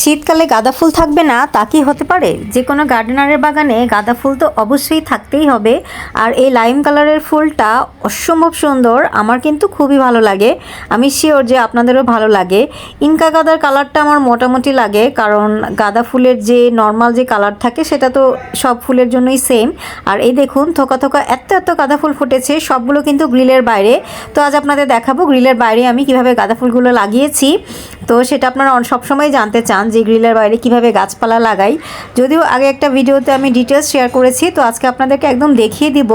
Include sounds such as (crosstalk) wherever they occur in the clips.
শীতকালে গাঁদা ফুল থাকবে না, তা কি হতে পারে? যে কোনো গার্ডেনারের বাগানে গাঁদা ফুল তো অবশ্যই থাকতেই হবে। আর এই লাইম কালারের ফুলটা অসম্ভব সুন্দর, আমার কিন্তু খুবই ভালো লাগে। আমি শিওর যে আপনাদেরও ভালো লাগে। ইনকা গাঁদার কালারটা আমার মোটামুটি লাগে, কারণ গাঁদা ফুলের যে নর্মাল যে কালার থাকে, সেটা তো সব ফুলের জন্যই সেম আর এই দেখুন, থোকা থোকা এত এত গাঁদা ফুল ফুটেছে, সবগুলো কিন্তু গ্রিলের বাইরে। তো আজ আপনাদের দেখাবো, গ্রিলের বাইরে আমি কীভাবে গাঁদা ফুলগুলো লাগিয়েছি। তো সেটা আপনারা সবসময় জানতে চান। যে গ্রিলের বাইরে কীভাবে গাছপালা লাগাই। যদিও আগে একটা ভিডিওতে আমি ডিটেলস শেয়ার করেছি, তো আজকে আপনাদেরকে একদম দেখিয়ে দিব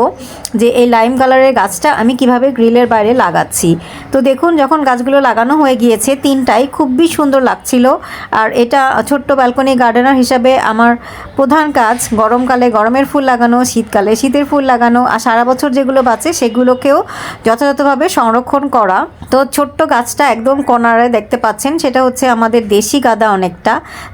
যে এই লাইম কালারের গাছটা আমি কীভাবে গ্রিলের বাইরে লাগাচ্ছি। তো দেখুন, যখন গাছগুলো লাগানো হয়ে গিয়েছে, তিনটাই খুবই সুন্দর লাগছিল। আর এটা ছোট্ট ব্যালকনি গার্ডেনার হিসাবে আমার প্রধান কাজ, গরমকালে গরমের ফুল লাগানো, শীতকালে শীতের ফুল লাগানো, আর সারা বছর যেগুলো বাঁচে সেগুলোকেও যথাযথভাবে সংরক্ষণ করা। তো ছোট্ট গাছটা একদম কর্নারে দেখতে পাচ্ছেন, সেটা হচ্ছে আমাদের দেশি গাদা অনেকটা।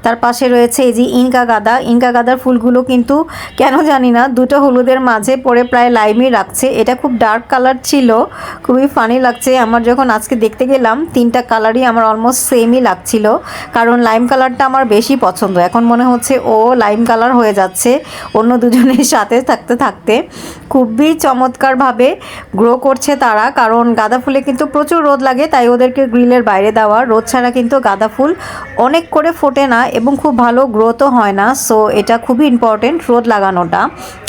তার পাশে রয়েছে এই যে ইনকা গাদা। ইনকা গাদার ফুলগুলো কিন্তু কেন জানি না, দুটো হলুদের মাঝে পড়ে প্রায় লাইমই রাখছে। এটা খুব ডার্ক কালার ছিল, খুবই ফানি লাগছে। আমার যখন আজকে দেখতে গেলাম, তিনটা কালারই আমার অলমোস্ট সেমই লাগছিল। কারণ লাইম কালারটা আমার বেশি পছন্দ। এখন মনে হচ্ছে, ও লাইম কালার হয়ে যাচ্ছে, অন্য দুজনের (laughs) সাথে থাকতে থাকতে। খুবই চমৎকারভাবে গ্রো করছে তারা। কারণ গাঁদা ফুলে কিন্তু প্রচুর রোদ লাগে, তাই ওদেরকে গ্রিলের বাইরে দেওয়া। রোদ ছাড়া কিন্তু গাঁদা ফুল অনেক করে ফোটে না এবং খুব ভালো গ্রোথও হয় না সো এটা খুবই ইম্পর্টেন্ট রোদ লাগানোটা।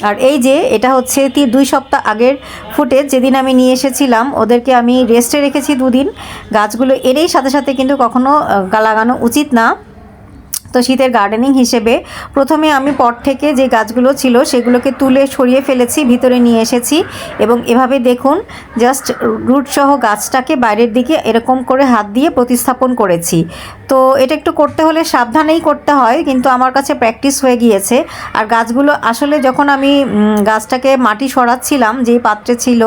আর এই যে এটা হচ্ছে দুই সপ্তাহ আগের ফুটেজ যেদিন আমি নিয়ে এসেছিলাম, ওদেরকে আমি রেস্টে রেখেছি দুদিন। গাছগুলো এরই সাথে সাথে কিন্তু কখনও লাগানো উচিত না। তো শীতের গার্ডেনিং হিসেবে প্রথমে আমি পট থেকে যে গাছগুলো ছিল সেগুলোকে তুলে সরিয়ে ফেলেছি, ভিতরে নিয়ে এসেছি এবং এভাবে দেখুন জাস্ট রুট সহ গাছটাকে বাইরের দিকে এরকম করে হাত দিয়ে প্রতিস্থাপন করেছি। তো এটা একটু করতে হলে সাবধানেই করতে হয়, কিন্তু আমার কাছে প্র্যাকটিস হয়ে গিয়েছে। আর গাছগুলো আসলে যখন আমি গাছটাকে মাটি সরাচ্ছিলাম যেই পাত্রে ছিল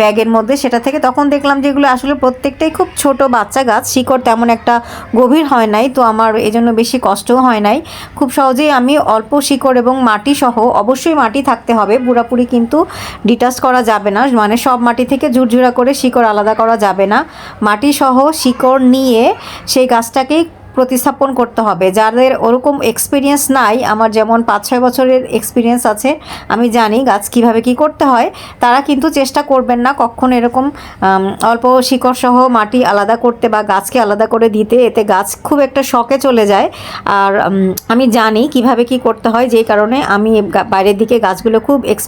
ব্যাগের মধ্যে সেটা থেকে, তখন দেখলাম যেগুলো আসলে প্রত্যেকটাই খুব ছোট বাচ্চা গাছ, শিকড় তেমন একটা গভীর হয় নাই, তো আমার এজন্য বেশি কষ্টও হয় নাই। খুব সহজেই আমি অল্প শিকড় এবং মাটি সহ অবশ্যই মাটি থাকতে হবে। পুরাপুরি কিন্তু ডিটাচ করা যাবে না। মানে সব মাটি থেকে ঝুরঝুরা করে শিকড় আলাদা করা যাবে না। মাটি সহ শিকড় নিয়ে সেই গাছটাকেই প্রতিস্থাপন করতে হবে। যাদের ওরকম এক্সপিরিয়েন্স নাই, আমার যেমন পাঁচ ছয় বছরের এক্সপিরিয়েন্স আছে, আমি জানি গাছ কীভাবে কি করতে হয়, তারা কিন্তু চেষ্টা করবেন না কখনো এরকম অল্প শিকড় সহ মাটি আলাদা করতে বা গাছকে আলাদা করে দিতে। এতে গাছ খুব একটা শখে চলে যায়। আর আমি জানি কীভাবে কি করতে হয়, যেই কারণে আমি বাইরের দিকে গাছগুলো খুব এক্স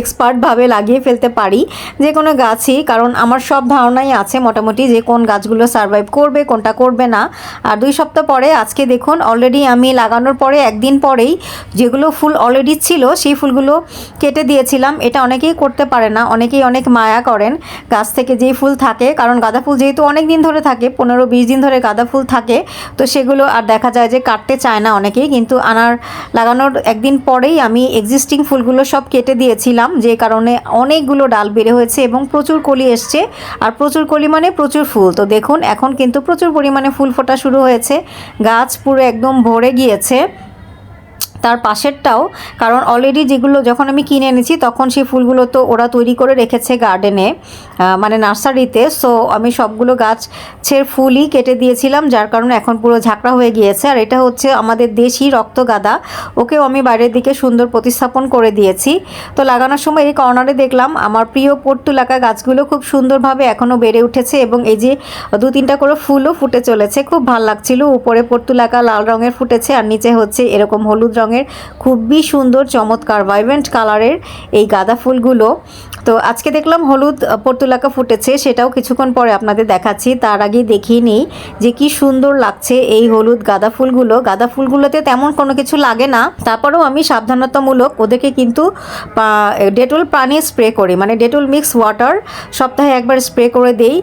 এক্সপার্টভাবে লাগিয়ে ফেলতে পারি। যে কোনো গাছই, কারণ আমার সব ধারণাই আছে মোটামুটি যে কোন গাছগুলো সারভাইভ করবে, কোনটা করবে না। আর দুই সপ্তাহ পরে, আজকে দেখুন অলরেডি আমি লাগানোর পরে একদিন পরেই যেগুলো ফুল অলরেডি ছিল, সেই ফুলগুলো কেটে দিয়েছিলাম। এটা অনেকেই করতে পারে না, অনেকেই অনেক মায়া করেন গাছ থেকে যেই ফুল থাকে, কারণ গাঁদা ফুল যেহেতু অনেক দিন ধরে থাকে, পনেরো বিশ দিন ধরে গাঁদা ফুল থাকে, তো সেগুলো আর দেখা যায় যে কাটতে চায় না অনেকেই, কিন্তু আনার লাগানোর একদিন পরেই আমি এক্সিস্টিং ফুলগুলো সব কেটে দিয়েছিলাম, যে কারণে অনেকগুলো ডাল বেড়ে হয়েছে এবং প্রচুর কলি এসছে। আর প্রচুর কলি মানে প্রচুর ফুল। তো দেখুন, এখন কিন্তু প্রচুর পরিমাণে ফুল ফোটা শুরু হয়েছে। গাছ পুরো একদম ভরে গিয়েছে। তার পাশেরটাও, কারণ অলরেডি যেগুলো যখন আমি কিনে এনেছি, তখন সেই ফুলগুলো তো ওরা তৈরি করে রেখেছে গার্ডেনে মানে নার্সারিতে। সো আমি সবগুলো গাছের ফুলই কেটে দিয়েছিলাম, যার কারণে এখন পুরো ঝাঁকড়া হয়ে গিয়েছে। আর এটা হচ্ছে আমাদের দেশি রক্ত গাদা, ওকেও আমি বাইরের দিকে সুন্দর প্রতিস্থাপন করে দিয়েছি। তো লাগানোর সময় এই কর্নারে দেখলাম, আমার প্রিয় পর্তুলাকা গাছগুলো খুব সুন্দরভাবে এখনও বেড়ে উঠেছে এবং এই যে দু তিনটা করে ফুলও ফুটে চলেছে, খুব ভালো লাগছিল। উপরে পর্তুলাকা লাল রঙের ফুটেছে, আর নিচে হচ্ছে এরকম হলুদ রঙের খুবই সুন্দর চমৎকার ভাইব্রেন্ট কালারের এই গাঁদা ফুলগুলো। তো আজকে দেখলাম হলুদ পর্তুলাকা ফুটেছে, সেটাও কিছুক্ষণ পরে আপনাদের দেখাচ্ছি। তার আগে দেখিয়ে নিই যে কি সুন্দর লাগছে এই হলুদ গাঁদা ফুলগুলো। গাঁদা ফুলগুলোতে তেমন কোনো কিছু লাগে না। তারপরেও আমি সাবধানতামূলক ওদেরকে কিন্তু ডেটল পানি স্প্রে করি। মানে ডেটল মিক্স ওয়াটার সপ্তাহে একবার স্প্রে করে দেই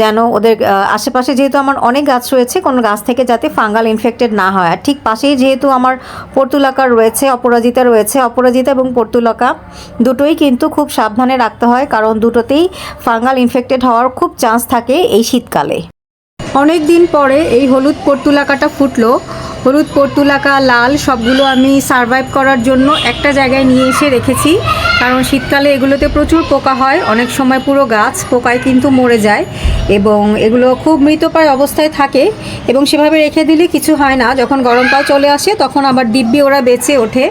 যেন ওদের আশেপাশে যেহেতু আমার অনেক গাছ রয়েছে, কোনো গাছ থেকে যাতে ফাঙ্গাল ইনফেক্টেড না হয়। আর ঠিক পাশেই যেহেতু আমার পর্তুলাকা রয়েছে, অপরাজিতা রয়েছে, অপরাজিতা এবং পর্তুলাকা দুটোই কিন্তু খুব সাবধানে রাখতে হয়, কারণ দুটোতেই ফাঙ্গাল ইনফেক্টেড হওয়ার খুব চান্স থাকে এই শীতকালে। অনেক দিন পরে এই হলুদ পর্তুলাকাটা ফুটলো। হলুদ পর্তুলাকা, লাল, সবগুলো আমি সারভাইভ করার জন্য একটা জায়গায় নিয়ে এসে রেখেছি। কারণ শীতকালে এগুলোতে প্রচুর পোকা হয়। অনেক সময় পুরো গাছ পোকায় কিন্তু মরে যায় এবং এগুলো খুব মৃতপ্রায় অবস্থায় থাকে এবং সেভাবে রেখে দিলে কিছু হয় না। যখন গরমকাল চলে আসে তখন আবার দিব্যি ওরা বেঁচে ওঠে।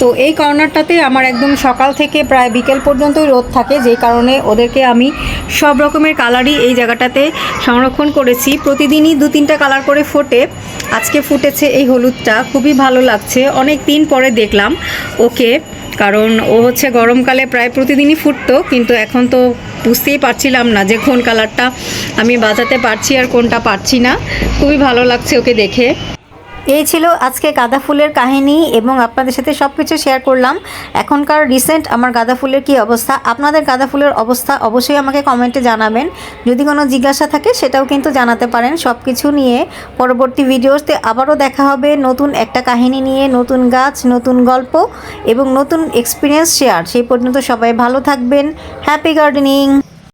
তো এই কর্নারটাতে আমার একদম সকাল থেকে প্রায় বিকেল পর্যন্তই রোদ থাকে। যেই কারণে ওদেরকে আমি সব রকমের কালারই এই জায়গাটাতে সংরক্ষণ করেছি। প্রতিদিনই দু তিনটা কালার করে ফোটে। আজকে ফুটেছে এই হলুদটা। খুবই ভালো লাগছে। অনেক দিন পরে দেখলাম। ওকে কারণ ও হচ্ছে গরমকালে প্রায় প্রতিদিনই ফুটতো, কিন্তু এখন তো বুঝতেই পারছিলাম না যে কোন কালারটা আমি বাজাতে পারছি আর কোনটা পারছি না। খুবই ভালো লাগছে ওকে দেখে। এই ছিল আজকে গাঁদা ফুলের কাহিনী এবং আপনাদের সাথে সব কিছু শেয়ার করলাম। এখনকার রিসেন্ট আমার গাঁদা ফুলের কী অবস্থা, আপনাদের গাঁদা ফুলের অবস্থা অবশ্যই আমাকে কমেন্টে জানাবেন। যদি কোনো জিজ্ঞাসা থাকে সেটাও কিন্তু জানাতে পারেন। সব কিছু নিয়ে পরবর্তী ভিডিওতে আবারও দেখা হবে নতুন একটা কাহিনী নিয়ে, নতুন গাছ, নতুন গল্প এবং নতুন এক্সপিরিয়েন্স শেয়ার সেই পর্যন্ত সবাই ভালো থাকবেন। Happy gardening